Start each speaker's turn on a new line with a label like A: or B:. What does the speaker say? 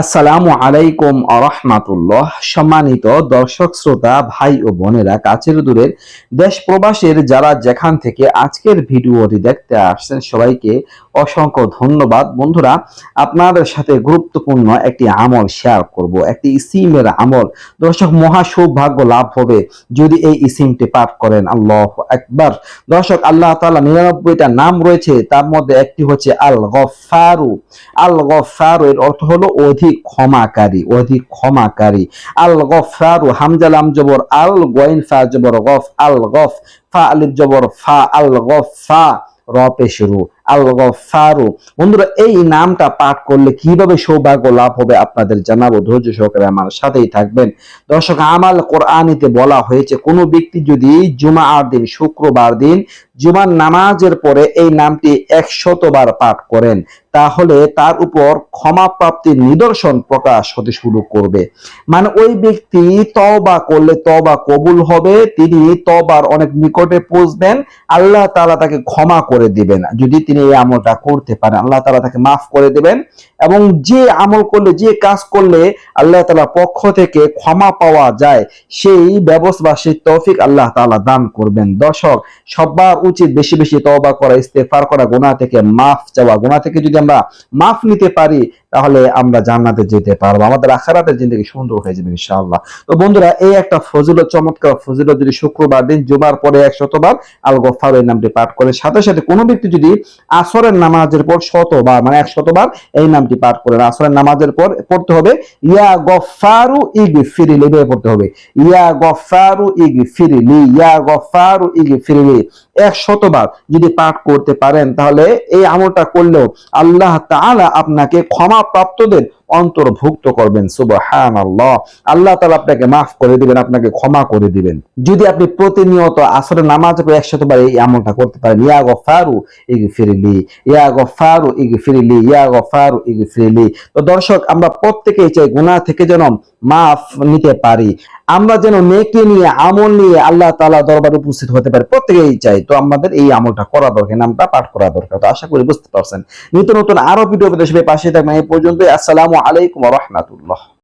A: আসসালামু আলাইকুম আরহামাতুল্লাহ। সম্মানিত দর্শক, শ্রোতা, ভাই ও বোনেরা, কাছের দূরের দেশ প্রবাসের যারা যেখান থেকে আজকের ভিডিওটি দেখতে আসছেন, সবাইকে অসংখ্য ধন্যবাদ। বন্ধুরা আপনাদের সাথে গুরুত্বপূর্ণ একটি আমল শেয়ার করব। একটি ইসিমের আমল। দর্শক, মহা সৌভাগ্য লাভ হবে যদি এই ইসিমটি পাঠ করেন। আল্লাহ একবার দর্শক, আল্লাহ তাআলা নিরানব্বইটা নাম রয়েছে। তার মধ্যে একটি হচ্ছে আল গফারু আল গফারু এর অর্থ হলো অধিক ক্ষমাকারী অধিক ক্ষমাকারী আল গফারু হামজা লাম জবর আল গোয়েন ফা জবর গফ আল গফ ফা আলিফ জবর ফা আল গফ ফা, র পেশরু আল গফারু। বন্ধুরা, এই নামটা পাঠ করলে কীভাবে সৌভাগ্য লাভ হবে আপনাদের জানাব। ধৈর্য সহকারে আমার সাথেই থাকবেন। দর্শক, আমাল কোরআনিতে বলা হয়েছে, কোনো ব্যক্তি যদি জুমার দিন, শুক্রবার দিন জুমার নামাজের পরে এই নামটি একশতবার পাঠ করেন, তাহলে তার উপর ক্ষমা প্রাপ্তির নিদর্শন প্রকাশ হতে শুরু করবে। মানে ওই ব্যক্তি তবা করলে তবা কবুল হবে, তিনি তবার অনেক নিকটে পৌঁছবেন, আল্লাহ তাআলা তাকে ক্ষমা করে দিবেন। যদি তিনি এই আমলটা করতে পারেন। আল্লাহ তালা তাকে মাফ করে দেবেন এবং যে আমল করলে, যে কাজ করলে আল্লাহ তালার পক্ষ থেকে ক্ষমা পাওয়া যায়, সেই ব্যবস্থা সেই তৌফিক আল্লাহ তালা দান করবেন। দর্শক সবার উচিত বেশি বেশি তবা করা ইস্তেফার করা গোনা থেকে মাফ চাওয়া। গোনা থেকে যদি আমরা মাফ নিতে পারি তাহলে আমরা জান্নাতে যেতে পারব। আমাদের আখারাতের জিন্দগি সুন্দর হয়ে যাবে ইনশাআল্লাহ। তো বন্ধুরা, এই একটা ফজিলত, চমৎকার ফজিলত যদি শুক্রবার দিন, জুমার পরে একশতবার আল গফার এই নামটি পাঠ করে সাথে সাথে কোনো ব্যক্তি যদি আসরের নামাজের পর শতবার মানে একশতবার এই নামটি পাঠ করেন। আসরের নামাজের পর পড়তে হবে, ইয়া গফারু ইগি ফিরিলি এভাবে পড়তে হবে, ইয়া গফারু ইগি ফিরিলি ইয়া গফারু ইগি ফিরিলি একশতবার যদি পাঠ করতে পারেন, তাহলে এই আমলটা করলেও আল্লাহ তাআলা আপনাকে ক্ষমা প্রাপ্তদের অন্তর্ভুক্ত করবেন সুবহান আল্লাহ আল্লাহ তাআলা আপনাকে মাফ করে দিবেন, আপনাকে ক্ষমা করে দিবেন। যদি আপনি প্রতিনিয়ত আসরে নামাজ পড়ে একশতবার এই আমলটা করতে পারেন, ইয়া গফারু ইগফিরলি, ইয়া গফারু ইগফিরলি, ইয়া গফারু ইগফিরলি। তো দর্শক, আমরা প্রত্যেকেই চাই গুনাহ থেকে যেন মাফ নিতে পারি। আমরা যেন নেকি নিয়ে, আমল নিয়ে আল্লাহ তালা দরবারে উপস্থিত হতে পারি, প্রত্যেকেই চাই। তো আমাদের এই আমলটা করা দরকার নামটা পাঠ করা দরকার। তো আশা করি বুঝতে পারছেন। নিত্য নতুন আরও ভিডিও পেতে পাশে থাকবেন। এই পর্যন্ত আসসালামু عليكم ورحمة الله.